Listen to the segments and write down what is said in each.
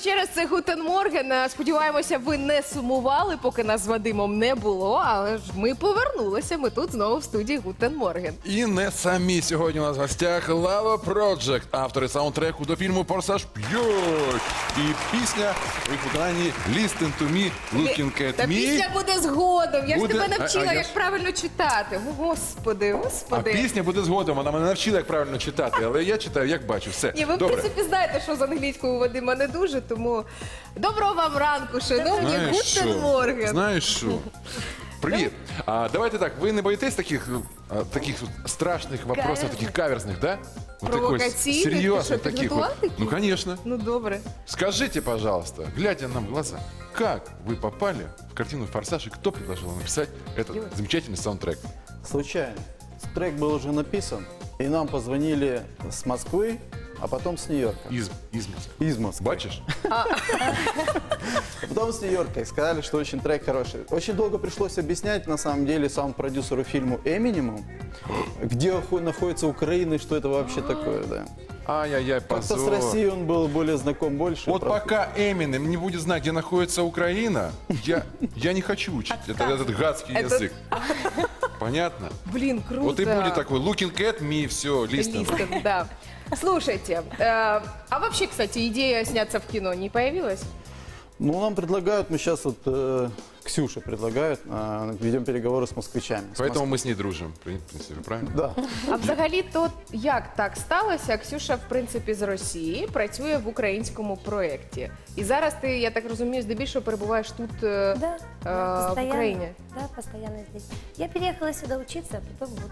ще раз, це Гутен Морген. Е, Сподіваємося, ви не сумували, поки нас з Вадимом не було. Але ж ми повернулися. Ми тут знову в студії Гутен Морген. І не самі сьогодні у нас в гостях Lava Project, автори саундтреку до фільму Форсаж 5. І пісня у їх виконанні Listen to me, Looking at Та me. пісня буде згодом. Я Буде? ж тебе А- навчила, а я як ж- правильно читати. О, Господи, А господи. пісня буде згодом. Вона мене навчила, як правильно читати, але я читаю, як бачу. Все. Ні, ви в Добре. принципі знаєте, що з англійською у Вадима не дуже, тому доброго вам ранку, шановні Знаєш Гутен що? Морген. Знаєш що? Привіт. А, давайте так, ви не боїтесь таких, а, таких от страшних вопросов, таких каверзных, да? Вот такой Провокаційних? Ти серьезных що, таких підготував вот. такі? Ну, конечно. Ну добре. Скажите, пожалуйста, глядя нам в глаза, как вы попали в картину «Форсаж» и кто предложил вам написать этот замечательный саундтрек? Случайно. Трек был уже написан, и нам позвонили с Москвы, а потом с Нью-Йорка. Из, из Москвы. Из Москвы. Бачишь? А потом с Нью-Йорка. И сказали, что очень трек хороший. Очень долго пришлось объяснять, на самом деле, саунд-продюсеру фильму Эминему, где находится Украина и что это вообще такое, да. Ай-яй-яй, Как-то с. Россией он был более знаком больше. Вот правда. пока Эминем не будет знать, где находится Украина, я, я не хочу учить это, этот гадский Это- язык. Понятно? Блин, круто. Вот и будет такой looking at me, все. Листом, да. Слушайте, э, а вообще, кстати, идея сняться в кино не появилась? Ну, нам предлагают, мы сейчас вот, э, Ксюша предлагает, э, ведем переговоры с москвичами. С Поэтому мы с ней дружим, в принципе, правильно? Да. А взагалі, то як так сталося? Ксюша, в принципі, з Росії працює в українському проєкті. І зараз ти, я так розумію, здебільшого перебуваєш тут е, Да, е, да, в постоянно. Україні. Да, постоянно здесь. Я переехала сюда учиться, а потом вот.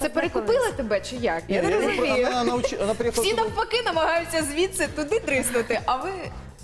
Це перекупили тебе чи як? Я Не, не я- розумію. она, научи- она приехала Всі сюда- навпаки намагаються звідси туди триснути, а ви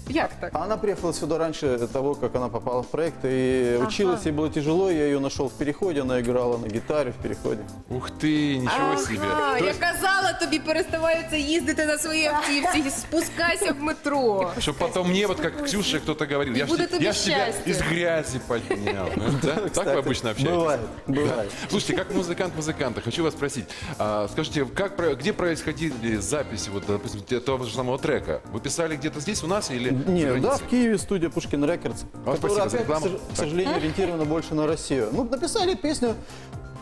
як так? Она приехала сюда раньше того, как она попала в проект, и училась, ей было тяжело, я ее нашел в переходе, она играла на гитаре в переходе. Ух ты, ничего себе. А, То я есть, казала тобі, переставаються їздити на своїй автівці, спускайся в метро. Чтоб потом мне, вот как Ксюша кто-то говорил, я ж, будет те- тебе я ж тебя счастье. из грязи поднял. Ну, да? Так Кстати, вы обычно общаетесь? Бывает, бывает. Слушайте, как музыкант музыканта, хочу вас спросить. а, скажите, как, про- где происходили записи, вот, допустим, те- того же самого трека? Вы писали где-то здесь у нас или за Нет, да, границей? в Киеве студия Пушкин Рекордс, А, спасибо за опять, к рекламу. сож- к Так. сожалению, ориентирована больше на Россию. Ну, написали песню,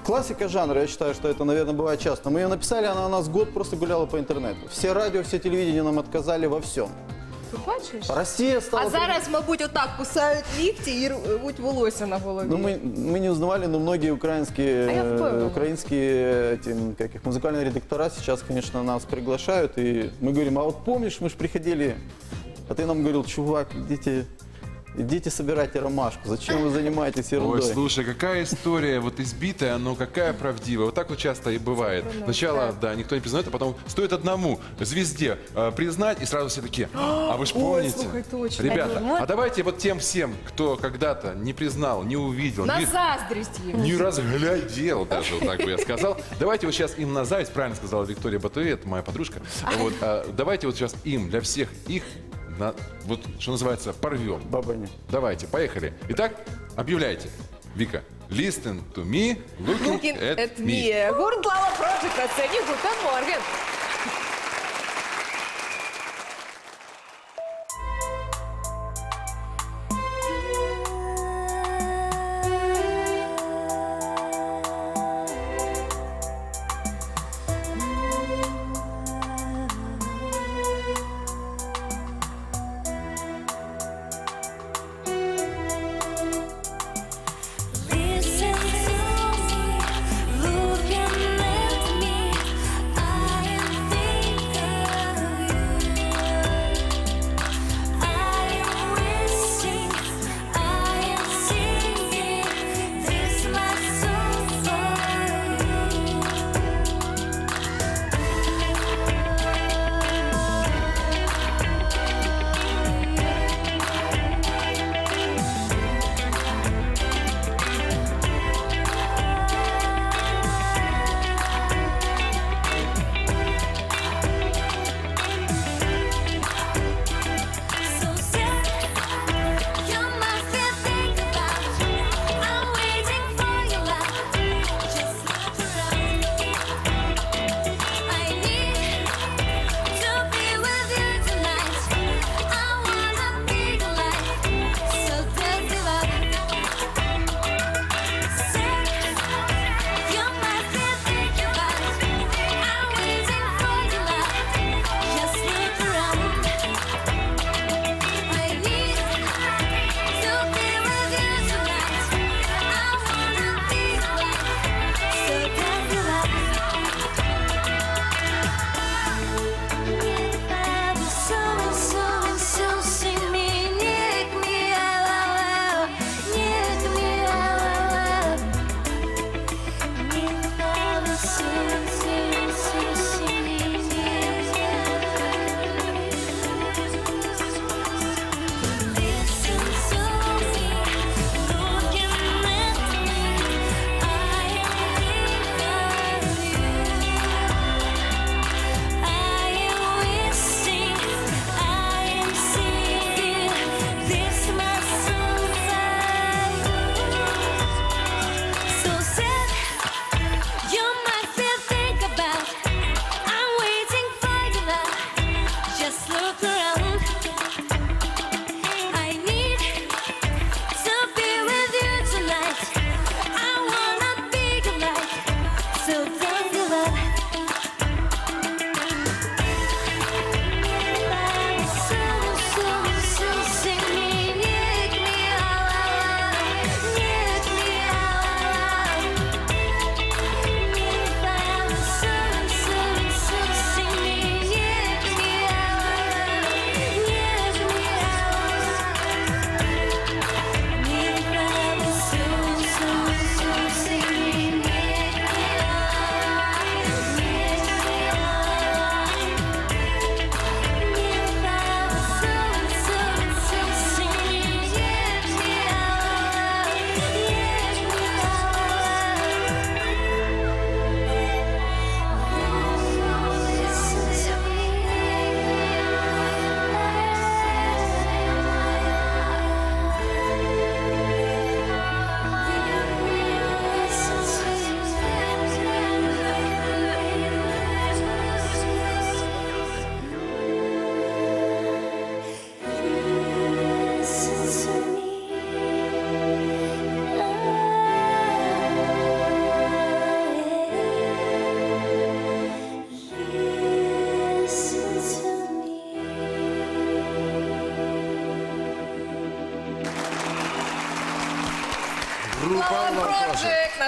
классика жанра, я считаю, что это, наверное, бывает часто. Мы ее написали, она у нас год просто гуляла по интернету. Все радио, все телевидение нам отказали во всем. Ти бачиш? Россия стала... А зараз, мабуть, отак кусають лікті і рвуть волосся на голові. Ну, мы, мы не узнавали, но многие украинские, А я э, впевнена. украинские эти, как их, музыкальные редактора сейчас, конечно, нас приглашают. И мы говорим, а вот помнишь, мы же приходили, а ты нам говорил, чувак, идите, идите собирайте ромашку, зачем вы занимаетесь ерундой? Ой, слушай, какая история вот избитая, но какая правдивая. Вот так вот часто и бывает. Сначала, да, никто не признает, а потом стоит одному звезде э, признать, и сразу все такие, а вы же помните? слушай, точно. Ребята, а давайте вот тем всем, кто когда-то не признал, не увидел, На не, їм. не разглядел даже, вот так бы я сказал. Давайте вот сейчас им на зависть, правильно сказала Виктория Батуэ, это моя подружка. Вот, а, давайте вот сейчас им, для всех их, на, вот, что называется, порвем. Бабаня. Давайте, поехали. Итак, объявляйте. Вика, listen to me, looking, Looking at, at me. me. Гурт Лава Project на сцені Гутен Морген.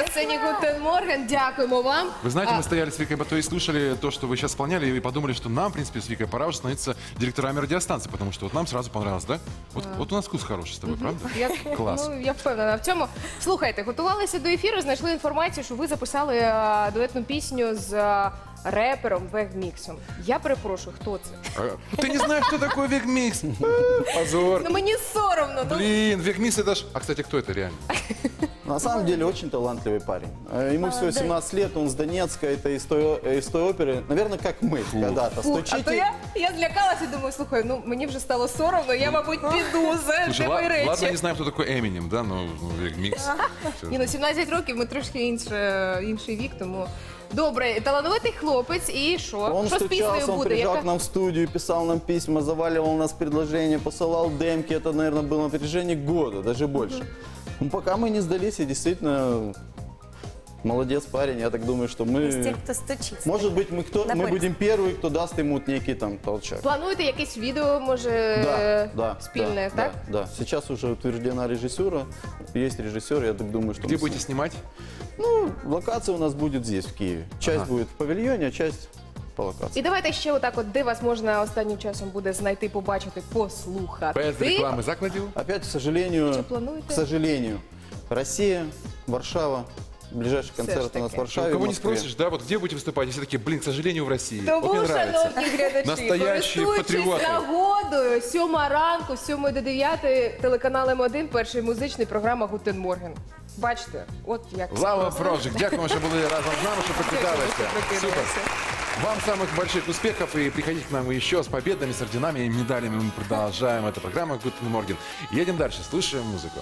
сцені Гутен Морген. Дякуємо вам. Вы знаете, А, мы стояли с Викой Батой и слушали то, что вы сейчас исполняли, и подумали, что нам, в принципе, с Викой пора уже становиться директорами радиостанции, потому что вот нам сразу понравилось, да? Вот, вот у нас вкус хороший с тобой, правда? Я, Клас. Ну, я впевнена в цьому. Слухайте, готувалися до ефіру, знайшли інформацію, що ви записали е, дуетну пісню з е, репером Вегміксом. Я перепрошую, хто це? А, Ты не знаешь, кто такой Вегмикс? Позор. Ну мені соромно. Ну, Блин, Вегмикс это ж... А, кстати, кто это реально? На самом деле очень талантливый парень. Э, Ему всего Молодец. 17 лет, он с Донецка, это из той, э, из той оперы. Наверное, как мы когда-то. фу, а Стучите. то я, я злякалася, думаю, слухай, ну мені вже стало соромно, я, мабуть, піду за Слушай, для ла- мої ладно, речі. не знаю, кто такой Эминем, да, но ну, Вегмикс. Ні, ну 17 років ми трошки інше, інший вік, тому. Добре, талановитий хлопець, і що? Он що з піснею стучался, он буде? приезжал Яка- к нам в студию, писал нам письма, заваливал нас предложения, посылал демки. Это, наверное, было на протяжении года, даже больше. Ну, пока мы не сдались, и действительно молодец парень. Я так думаю, что Из тех, мы... кто стучится. Может быть, мы, кто, мы Находится. будем первые, кто даст ему вот некий там толчок. Плануєте якесь відео, може, Да, да, спільне, да, так? Да, да. Сейчас уже утверждена режиссура, есть режиссер, я так думаю, что... Где мы с- будете снимать? Ну, локация у нас будет здесь, в Киеве. Часть Ага. будет в павильоне, а часть по локации. І давайте ще отак, от де вас можна останнім часом буде знайти, побачити, послухати. Без рекламы закладил? Опять, к сожалению, Что плануете? к сожалению, Россия, Варшава, ближайший концерт у нас в таки. Варшаве. Кого в не Москве. спросишь, да, вот где будете выступать? И все такие, блин, к сожалению, в России. Тому, вот мне нравится. шановні глядачі, Настоящі користуючись патріоти. нагодою, сьома ранку, з 7 до 9, телеканал М1, перший музичний, програма Гутен Морген. Бачите, от як це Лава просто. Project. Дякую, що були разом з нами, що прокидалися. Супер. Вам самых больших успехов и приходите к нам еще с победами, с орденами и медалями. Мы продолжаем эту программу Гутен Морген. Едем дальше, слушаем музыку.